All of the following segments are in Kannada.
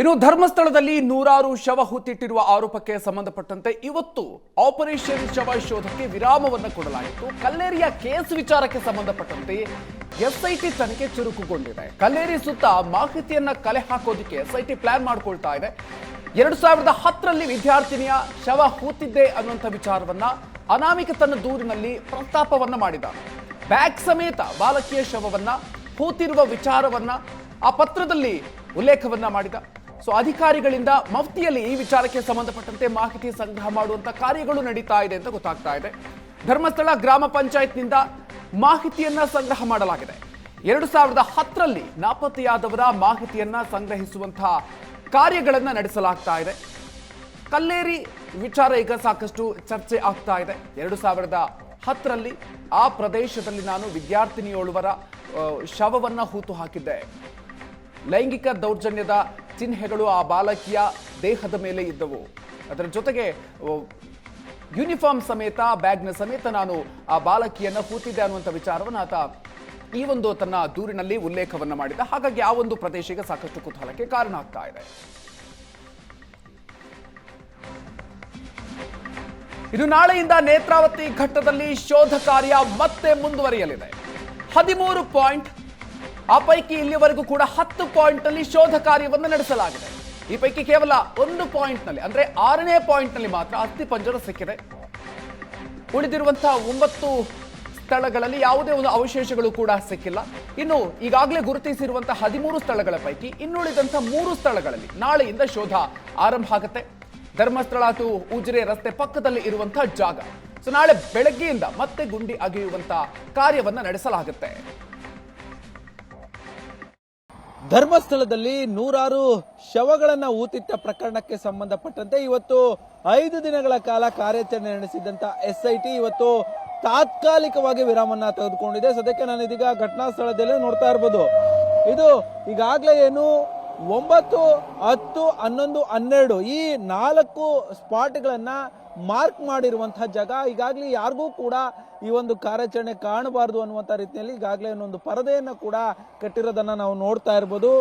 ಇನ್ನು ಧರ್ಮಸ್ಥಳದಲ್ಲಿ ನೂರಾರು ಶವ ಹುತ್ತಿಟ್ಟಿರುವ ಆರೋಪಕ್ಕೆ ಸಂಬಂಧಪಟ್ಟಂತೆ ಇವತ್ತು ಆಪರೇಷನ್ ಶವ ಶೋಧಕ್ಕೆ ವಿರಾಮವನ್ನು ಕೊಡಲಾಯಿತು. ಕಲ್ಲೇರಿಯ ಕೇಸ್ ವಿಚಾರಕ್ಕೆ ಸಂಬಂಧಪಟ್ಟಂತೆ ಎಸ್ಐಟಿ ತನಿಖೆ ಚುರುಕುಗೊಂಡಿದೆ. ಕಲ್ಲೇರಿ ಸುತ್ತ ಮಾಹಿತಿಯನ್ನ ಕಲೆ ಹಾಕೋದಿಕ್ಕೆ ಎಸ್ಐಟಿ ಪ್ಲಾನ್ ಮಾಡ್ಕೊಳ್ತಾ ಇದೆ. ಎರಡು ಸಾವಿರದ ಹತ್ತರಲ್ಲಿ ವಿದ್ಯಾರ್ಥಿನಿಯ ಶವ ಹೂತಿದ್ದೆ ಅನ್ನುವಂಥ ವಿಚಾರವನ್ನ ಅನಾಮಿಕ ತನ್ನ ದೂರಿನಲ್ಲಿ ಪ್ರಸ್ತಾಪವನ್ನ ಮಾಡಿದ ಬ್ಯಾಗ್ ಸಮೇತ ಬಾಲಕಿಯ ಶವವನ್ನ ಹೂತಿರುವ ವಿಚಾರವನ್ನ ಆ ಪತ್ರದಲ್ಲಿ ಉಲ್ಲೇಖವನ್ನ ಮಾಡಿದ. ಸೊ ಅಧಿಕಾರಿಗಳಿಂದ ಮಫ್ತಿಯಲ್ಲಿ ಈ ವಿಚಾರಕ್ಕೆ ಸಂಬಂಧಪಟ್ಟಂತೆ ಮಾಹಿತಿ ಸಂಗ್ರಹ ಮಾಡುವಂತ ಕಾರ್ಯಗಳು ನಡೀತಾ ಇದೆ ಅಂತ ಗೊತ್ತಾಗ್ತಾ ಇದೆ. ಧರ್ಮಸ್ಥಳ ಗ್ರಾಮ ಪಂಚಾಯತ್ನಿಂದ ಮಾಹಿತಿಯನ್ನ ಸಂಗ್ರಹ ಮಾಡಲಾಗಿದೆ. ಎರಡು ಸಾವಿರದ ಹತ್ತರಲ್ಲಿ ನಾಪತ್ತೆಯಾದವರ ಮಾಹಿತಿಯನ್ನ ಸಂಗ್ರಹಿಸುವಂತಹ ಕಾರ್ಯಗಳನ್ನು ನಡೆಸಲಾಗ್ತಾ ಇದೆ. ಕಲ್ಲೇರಿ ವಿಚಾರ ಈಗ ಸಾಕಷ್ಟು ಚರ್ಚೆ ಆಗ್ತಾ ಇದೆ. ಎರಡು ಸಾವಿರದ ಹತ್ತರಲ್ಲಿ ಆ ಪ್ರದೇಶದಲ್ಲಿ ನಾನು ವಿದ್ಯಾರ್ಥಿನಿಯೋಳುವರ ಶವವನ್ನು ಹೂತು ಹಾಕಿದ್ದೆ. ಲೈಂಗಿಕ ದೌರ್ಜನ್ಯದ ಚಿಹ್ನೆಗಳು ಆ ಬಾಲಕಿಯ ದೇಹದ ಮೇಲೆ ಇದ್ದವು. ಅದರ ಜೊತೆಗೆ ಯೂನಿಫಾರ್ಮ್ ಸಮೇತ, ಬ್ಯಾಗ್ನ ಸಮೇತ ನಾನು ಆ ಬಾಲಕಿಯನ್ನು ಹೂತಿದ್ದೆ ಅನ್ನುವಂಥ ವಿಚಾರವನ್ನು ಆತ ಈ ಒಂದು ತನ್ನ ದೂರಿನಲ್ಲಿ ಉಲ್ಲೇಖವನ್ನ ಮಾಡಿದ. ಹಾಗಾಗಿ ಆ ಒಂದು ಪ್ರದೇಶಕ್ಕೆ ಸಾಕಷ್ಟು ಕುತೂಹಲಕ್ಕೆ ಕಾರಣ ಆಗ್ತಾ ಇದೆ. ಇದು ನಾಳೆಯಿಂದ ನೇತ್ರಾವತಿ ಘಟ್ಟದಲ್ಲಿ ಶೋಧ ಕಾರ್ಯ ಮತ್ತೆ ಮುಂದುವರಿಯಲಿದೆ. ಹದಿಮೂರು ಪಾಯಿಂಟ್ ಆ ಪೈಕಿ ಇಲ್ಲಿವರೆಗೂ ಕೂಡ ಹತ್ತು ಪಾಯಿಂಟ್ನಲ್ಲಿ ಶೋಧ ಕಾರ್ಯವನ್ನು ನಡೆಸಲಾಗಿದೆ. ಈ ಪೈಕಿ ಕೇವಲ ಒಂದು ಪಾಯಿಂಟ್ನಲ್ಲಿ ಅಂದ್ರೆ ಆರನೇ ಪಾಯಿಂಟ್ನಲ್ಲಿ ಮಾತ್ರ ಅಸ್ಥಿ ಪಂಜರ ಸಿಕ್ಕಿದೆ. ಉಳಿದಿರುವಂತಹ ಒಂಬತ್ತು ಸ್ಥಳಗಳಲ್ಲಿ ಯಾವುದೇ ಒಂದು ಅವಶೇಷಗಳು ಕೂಡ ಸಿಕ್ಕಿಲ್ಲ. ಇನ್ನು ಈಗಾಗಲೇ ಗುರುತಿಸಿರುವಂತಹ ಹದಿಮೂರು ಸ್ಥಳಗಳ ಪೈಕಿ ಇನ್ನುಳಿದಂತಹ ಮೂರು ಸ್ಥಳಗಳಲ್ಲಿ ನಾಳೆಯಿಂದ ಶೋಧ ಆರಂಭ ಆಗುತ್ತೆ. ಧರ್ಮಸ್ಥಳ ಟು ಉಜಿರೆ ರಸ್ತೆ ಪಕ್ಕದಲ್ಲಿ ಇರುವಂತಹ ಜಾಗ. ಸೊ ನಾಳೆ ಬೆಳಗ್ಗೆಯಿಂದ ಮತ್ತೆ ಗುಂಡಿ ಅಗೆಯುವಂತಹ ಕಾರ್ಯವನ್ನು ನಡೆಸಲಾಗುತ್ತೆ. ಧರ್ಮಸ್ಥಳದಲ್ಲಿ ನೂರಾರು ಶವಗಳನ್ನು ಊತಿಟ್ಟ ಪ್ರಕರಣಕ್ಕೆ ಸಂಬಂಧಪಟ್ಟಂತೆ ಇವತ್ತು ಐದು ದಿನಗಳ ಕಾಲ ಕಾರ್ಯಾಚರಣೆ ನಡೆಸಿದಂತ ಎಸ್ಐಟಿ ಇವತ್ತು ತಾತ್ಕಾಲಿಕವಾಗಿ ವಿರಾಮನ್ನ ತೆಗೆದುಕೊಂಡಿದೆ. ಸದ್ಯಕ್ಕೆ ನಾನು ಇದೀಗ ಘಟನಾ ಸ್ಥಳದಲ್ಲಿ ನೋಡ್ತಾ ಇರ್ಬೋದು. ಇದು ಈಗಾಗಲೇ ಏನು ಒಂಬತ್ತು, ಹತ್ತು, ಹನ್ನೊಂದು, ಹನ್ನೆರಡು ಈ ನಾಲ್ಕು ಸ್ಪಾಟ್ಗಳನ್ನು ಮಾರ್ಕ್ ಮಾಡಿರುವಂಥ ಜಾಗ. ಈಗಾಗಲೇ ಯಾರಿಗೂ ಕೂಡ ಈ ಒಂದು ಕಾರ್ಯಾಚರಣೆ ಕಾಣಬಾರದು ಅನ್ನುವಂಥ ರೀತಿಯಲ್ಲಿ ಈಗಾಗಲೇ ಒಂದು ಪರದೆಯನ್ನು ಕೂಡ ಕಟ್ಟಿರೋದನ್ನ ನಾವು ನೋಡ್ತಾ ಇರ್ಬೋದು.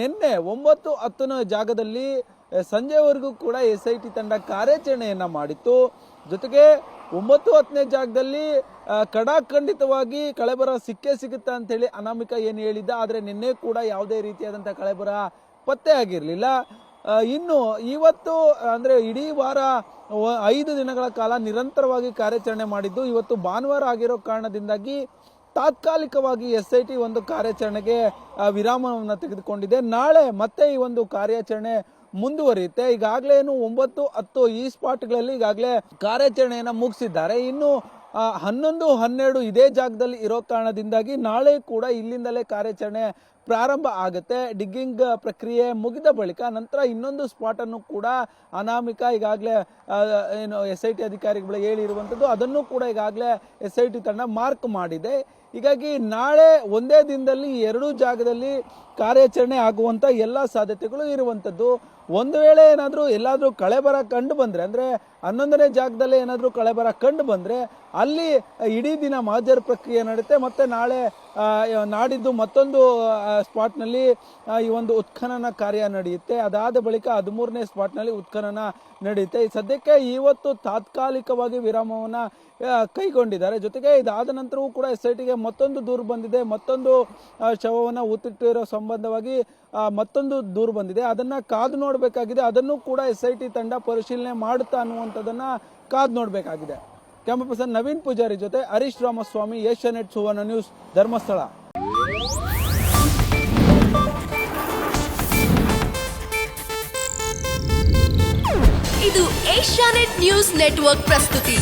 ನಿನ್ನೆ ಒಂಬತ್ತು, ಹತ್ತನ ಜಾಗದಲ್ಲಿ ಸಂಜೆವರೆಗೂ ಕೂಡ ಎಸ್ ಐ ಟಿ ತಂಡ ಕಾರ್ಯಾಚರಣೆಯನ್ನು ಮಾಡಿತ್ತು. ಜೊತೆಗೆ ಒಂಬತ್ತು ಹತ್ತನೇ ಜಾಗದಲ್ಲಿ ಕಡಾಖಂಡಿತವಾಗಿ ಕಳೆಬರ ಸಿಕ್ಕೇ ಸಿಗುತ್ತೆ ಅಂತ ಹೇಳಿ ಅನಾಮಿಕ ಏನು ಹೇಳಿದ್ದ, ಆದರೆ ನಿನ್ನೆ ಕೂಡ ಯಾವುದೇ ರೀತಿಯಾದಂಥ ಕಳೆಬರ ಪತ್ತೆ ಆಗಿರಲಿಲ್ಲ. ಇನ್ನು ಇವತ್ತು, ಅಂದ್ರೆ ಇಡೀ ವಾರ ಐದು ದಿನಗಳ ಕಾಲ ನಿರಂತರವಾಗಿ ಕಾರ್ಯಾಚರಣೆ ಮಾಡಿದ್ದು, ಇವತ್ತು ಭಾನುವಾರ ಆಗಿರೋ ಕಾರಣದಿಂದಾಗಿ ತಾತ್ಕಾಲಿಕವಾಗಿ ಎಸ್ ಐ ಟಿ ಒಂದು ಕಾರ್ಯಾಚರಣೆಗೆ ವಿರಾಮವನ್ನು ತೆಗೆದುಕೊಂಡಿದೆ. ನಾಳೆ ಮತ್ತೆ ಈ ಒಂದು ಕಾರ್ಯಾಚರಣೆ ಮುಂದುವರಿಯುತ್ತೆ. ಈಗಾಗಲೇ ಏನು ಒಂಬತ್ತು, ಹತ್ತು ಈ ಸ್ಪಾಟ್ಗಳಲ್ಲಿ ಈಗಾಗಲೇ ಕಾರ್ಯಾಚರಣೆಯನ್ನ ಮುಗಿಸಿದ್ದಾರೆ. ಇನ್ನು ಹನ್ನೊಂದು, ಹನ್ನೆರಡು ಇದೇ ಜಾಗದಲ್ಲಿ ಇರೋ ಕಾರಣದಿಂದಾಗಿ ನಾಳೆ ಕೂಡ ಇಲ್ಲಿಂದಲೇ ಕಾರ್ಯಾಚರಣೆ ಪ್ರಾರಂಭ ಆಗುತ್ತೆ. ಡಿಗ್ಗಿಂಗ್ ಪ್ರಕ್ರಿಯೆ ಮುಗಿದ ಬಳಿಕ ನಂತರ ಇನ್ನೊಂದು ಸ್ಪಾಟ್ ಅನ್ನು ಕೂಡ ಅನಾಮಿಕ ಈಗಾಗಲೇ ಏನು ಎಸ್ ಐ ಟಿ ಅಧಿಕಾರಿಗಳು ಹೇಳಿರುವಂಥದ್ದು ಅದನ್ನು ಕೂಡ ಈಗಾಗಲೇ ಎಸ್ ಐ ಟಿ ತಂಡ ಮಾರ್ಕ್ ಮಾಡಿದೆ. ಹೀಗಾಗಿ ನಾಳೆ ಒಂದೇ ದಿನದಲ್ಲಿ ಎರಡೂ ಜಾಗದಲ್ಲಿ ಕಾರ್ಯಾಚರಣೆ ಆಗುವಂಥ ಎಲ್ಲ ಸಾಧ್ಯತೆಗಳು ಇರುವಂಥದ್ದು ಒಂದು ವೇಳೆ ಏನಾದರೂ ಎಲ್ಲಾದರೂ ಕಳೆಬರ ಕಂಡು ಬಂದರೆ, ಅಂದರೆ ಹನ್ನೊಂದನೇ ಜಾಗದಲ್ಲಿ ಏನಾದರೂ ಕಳೆಬರ ಕಂಡು ಬಂದರೆ, ಅಲ್ಲಿ ಇಡೀ ದಿನ ಮಾಜರ್ ಪ್ರಕ್ರಿಯೆ ನಡೆಯುತ್ತೆ ಮತ್ತು ನಾಳೆ ನಾಡಿದ್ದು ಮತ್ತೊಂದು ಸ್ಪಾಟ್ನಲ್ಲಿ ಈ ಒಂದು ಉತ್ಖನನ ಕಾರ್ಯ ನಡೆಯುತ್ತೆ. ಅದಾದ ಬಳಿಕ ಹದಿಮೂರನೇ ಸ್ಪಾಟ್ನಲ್ಲಿ ಉತ್ಖನನ ನಡೆಯುತ್ತೆ. ಸದ್ಯಕ್ಕೆ ಇವತ್ತು ತಾತ್ಕಾಲಿಕವಾಗಿ ವಿರಾಮವನ್ನು ಕೈಗೊಂಡಿದ್ದಾರೆ. ಜೊತೆಗೆ ಇದಾದ ನಂತರವೂ ಕೂಡ ಎಸ್ ಐ ಟಿಗೆ ಮತ್ತೊಂದು ದೂರು ಬಂದಿದೆ. ಮತ್ತೊಂದು ಶವವನ್ನು ಶವವನ್ನ ಊತಿಟ್ಟಿರೋ ಸಂಬಂಧವಾಗಿ ಮತ್ತೊಂದು ದೂರು ಬಂದಿದೆ. ಅದನ್ನು ಕಾದು ನೋಡಬೇಕಾಗಿದೆ. ಅದನ್ನು ಕೂಡ ಎಸ್ ಐ ಟಿ ತಂಡ ಪರಿಶೀಲನೆ ಮಾಡುತ್ತಾ ಅನ್ನುವಂಥದ್ದನ್ನು ಕಾದು ನೋಡಬೇಕಾಗಿದೆ. ಕ್ಯಾಮರಾ ಪರ್ಸನ್ ನವೀನ್ ಪೂಜಾರಿ ಜೊತೆ ಹರೀಶ್ ರಾಮಸ್ವಾಮಿ, ಏಷ್ಯಾನೆಟ್ ಸುವರ್ಣ ನ್ಯೂಸ್, ಧರ್ಮಸ್ಥಳ. ಇದು ಏಷ್ಯಾನೆಟ್ ನ್ಯೂಸ್ ನೆಟ್ವರ್ಕ್ ಪ್ರಸ್ತುತಿ.